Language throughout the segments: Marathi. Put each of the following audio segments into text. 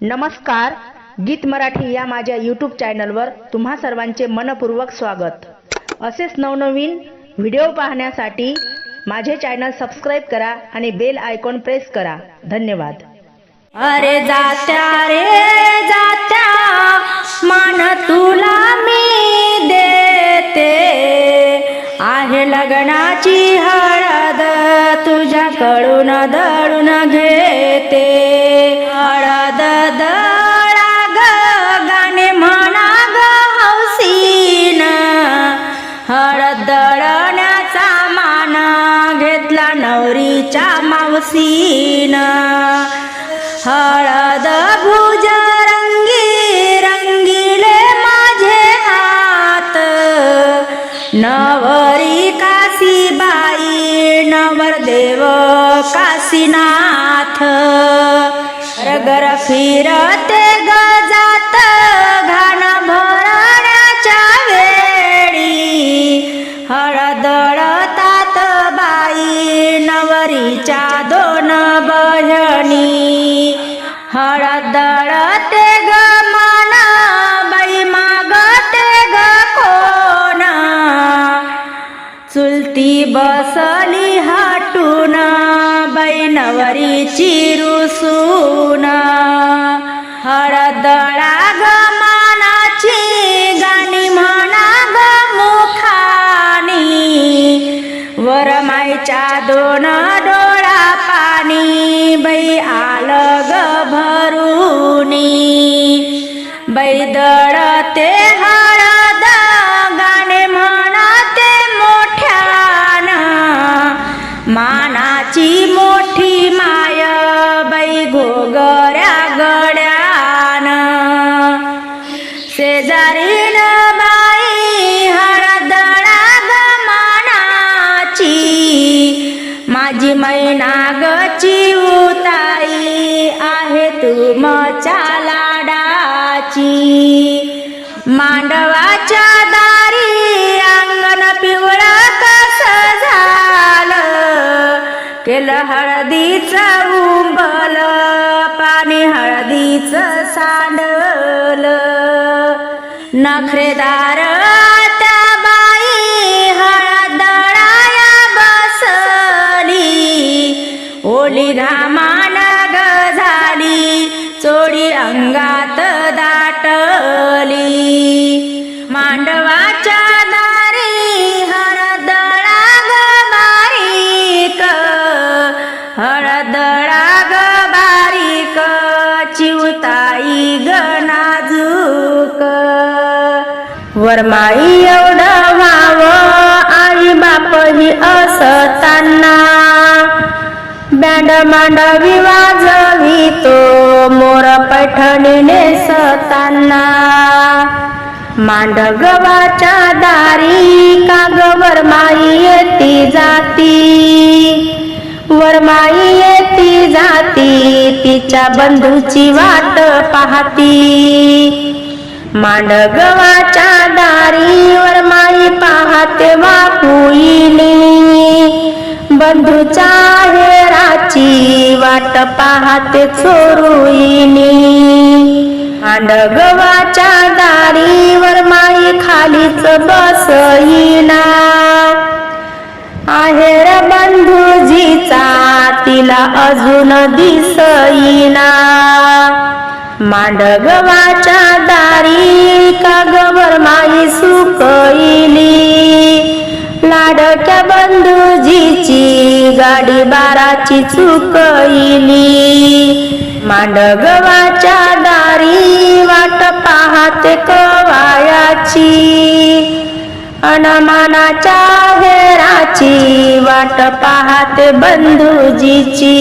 नमस्कार गीत मराठी या माझ्या यूट्यूब चॅनलवर तुम्हा सर्वांचे मनपूर्वक स्वागत. असेच नवनवीन व्हिडिओ पाहण्यासाठी माझे चॅनल सबस्क्राईब करा आणि बेल आयकॉन प्रेस करा. धन्यवाद. अरे जात्या रे जात्या मान तुला मी देते. आहे लग्नाची हळद तुझ्याकडून दळून घेते. घेतला नवरीच्या मावसीन हळद भुज रंगी रंगीले माझे हात. नवरी काशीबाई नवरदेव काशीनाथ. रगर फिरते गजात घाण दोन डोळा पाणी बै आलं ग भरूनी. बाई दळते हळद गाणे म्हणते मोठ्यान. मानाची मोठी माय बै घोगऱ्या नखरेदार वरमाई एवढं व्हाव आई बापही असताना. बँड मांडवी वाजवी तो मोर पैठणीने सताना मांडगवाच्या दारी कागवर माई येती जाती. वरमाई येती जाती तिच्या बंधूची वाट पाहती. मांडगवाच्या दारीवर माई पाहते वाकुईनी बंधूच्या हेराची वाट पाहते चोरुईनी मांडगवाच्या दारीवर माई खालीच बसईना आहेर बंधूजीचा तिला अजून दिसईना. मांडगवाच्या दारी कागवर माई सुकईली लाडक्या बंधूजीची गाडी बाराची चुकईली मांडगवाच्या दारी वाट पाहते कवायाची. अनमानाच्या हेराची वाट पाहते बंधूजीची.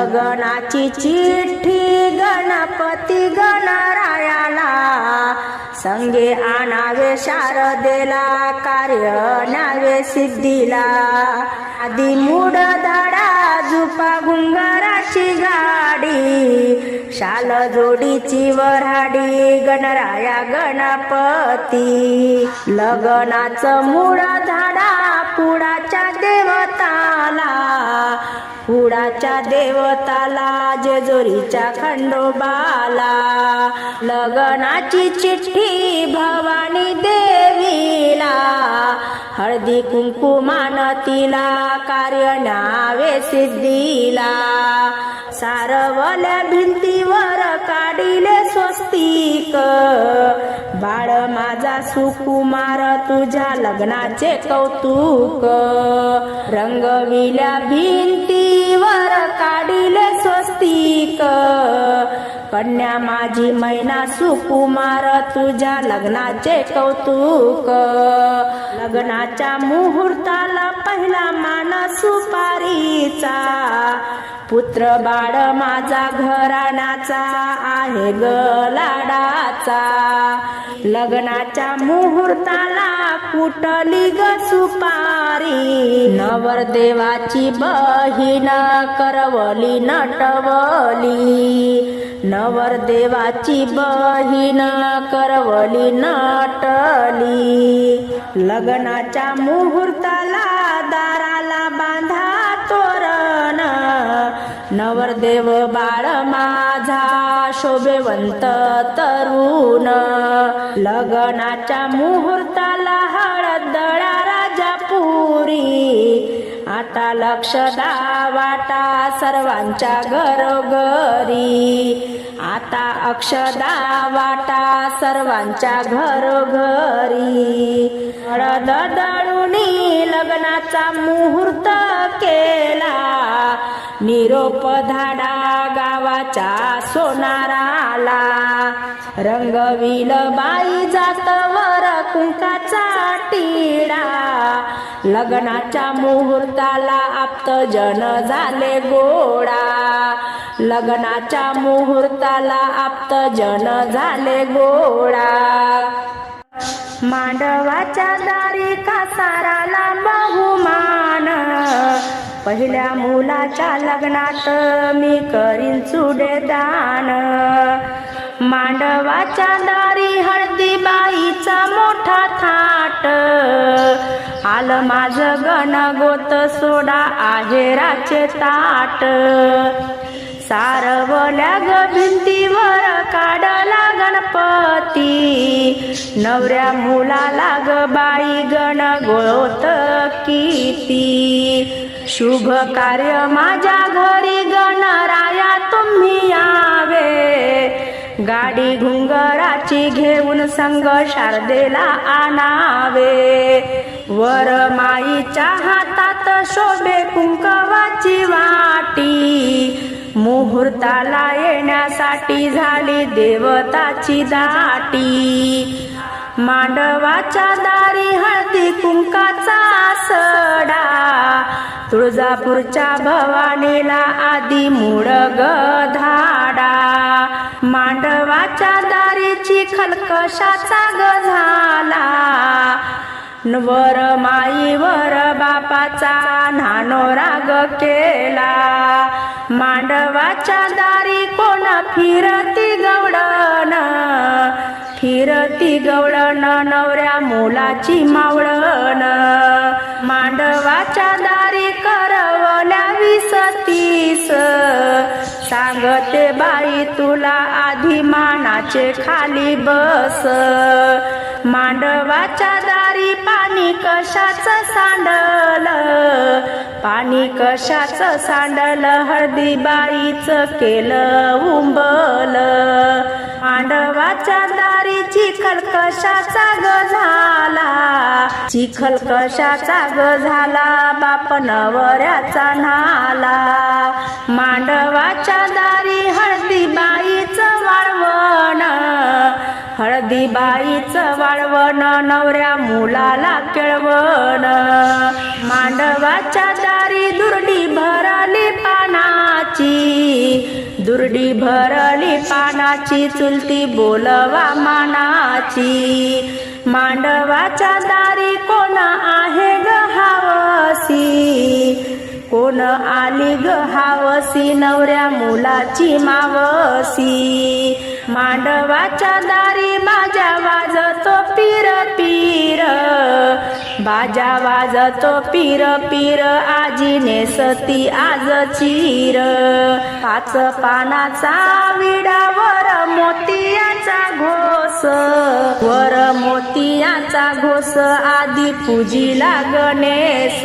लग्नाची चिठ्ठी गणपती गणरायाला. संगे आणावे शारदेला कार्य न्यावे सिद्धीला. आधी मूड धडा झुपा घुंगाराची गाडी. शाल जोडीची वराडी गणराया गणपती. लग्नाचं मूळ झाडा पुडाच्या देवताला. कुडाच्या देवताला जेजोरीच्या खंडोबाला. लग्नाची चिठ्ठी भवानी देवीला. हळदी कुंकुमान तिला कार्य नावे सिद्धीला. सारवल्या भिंतीवर काढिले स्वस्तिक. बाळ माझा सुकुमार तुझ्या लग्नाचे कौतुक. रंगविल्या भिंतीवर काढिले स्वस्तिक. कन्या माझी मैना सुकुमार तुझ्या लग्नाचे कौतुक. लग्नाच्या मुहूर्ताला पहिला मान सुपारीचा. पुत्र बाळ माझा घराण्याचा आहे ग लाडाचा. लग्नाच्या मुहूर्ताला कुटली ग सुपारी. नवरदेवाची बहीण करवली नटवली. नवरदेवाची बहीण करवली नटली. लग्नाच्या मुहूर्ताला दाराला बांधा तोरण. नवरदेव बाळ माझा शोभेवंत तरुण. लग्नाच्या मुहूर्ताला हळद दळा राजापुरी आता लक्ष वाटा सर्वांच्या घरोघरी. आता अक्षदा वाटा सर्वांच्या घरोघरी. हळद दळुनी लग्नाचा मुहूर्त के निरोप धाडा गावाच्या सोनाराला. रंगविल बाई जात वर कुंकाचा टिळा लग्नाच्या मुहूर्ताला आप्त जन झाले गोडा. लग्नाच्या मुहूर्ताला आप्त जन झाले गोडा. मांडवाच्या दारी कासाराला बहुमान. पहिल्या मुलाच्या लग्नात मी करीन चुडे दान मांडवाच्या दारी हळदी बाईचा मोठा थाट. आलं माझं गण गोत सोडा आहेराचे ताट. सारवल्या ग भिंतीवर काढला गणपती. नवऱ्या मुलाला ग बाई गण गोत किती शुभ कार्य माझ्या घरी गणराया तुम्ही यावे. गाडी घुंगराची घेऊन संग शारदेला आणावे. वर माईच्या हातात शोभे कुंकवाची वाटी. मुहूर्ताला येण्यासाठी झाली देवताची दाटी. मांडवाच्या दारी हळदी कुंकाचा सडा. तुळजापूरच्या भवानीला आधी मूळ धाडा. मांडवाच्या दारीची खलकशाचा ग झाला. वर माईवर बापाचा नानो राग केला. मांडवाच्या दारी कोण फिरती गवडन फिरती गवडन नवऱ्या मुलाची मावळण. मांडवाच्या तुला आधी मानाचे खाली बस. मांडवाच्या दारी पाणी कशाच सांडल? पाणी कशाच सांडल? हळदी बाईच केलं उंबल. मांडवाच्या दारी चिखल कशाचा ग झाला. चिखल कशाचा ग झाला बाप नवऱ्याचा नाला. मांडवाच्या दारी बाईच वाळवण नवऱ्या मुलाला केळवण. मांडवाच्या दारी दुर्डी भरली पानाची. दुर्डी भरली पानाची चुलती बोलवा मानाची. मांडवाच्या दारी कोण आहे ग हावसी? कोण आली ग हावसी? नवऱ्या मुलाची मावसी. मांडवाच्या दारी बाजा वाजतो पीर पीर. बाजा वाजतो पीर पीर. आजीने सती आज चीर. पाच पानाचा विडावर मोतियाचा घोस. वर मोतियाचा घोस आधी पूजीला गणेश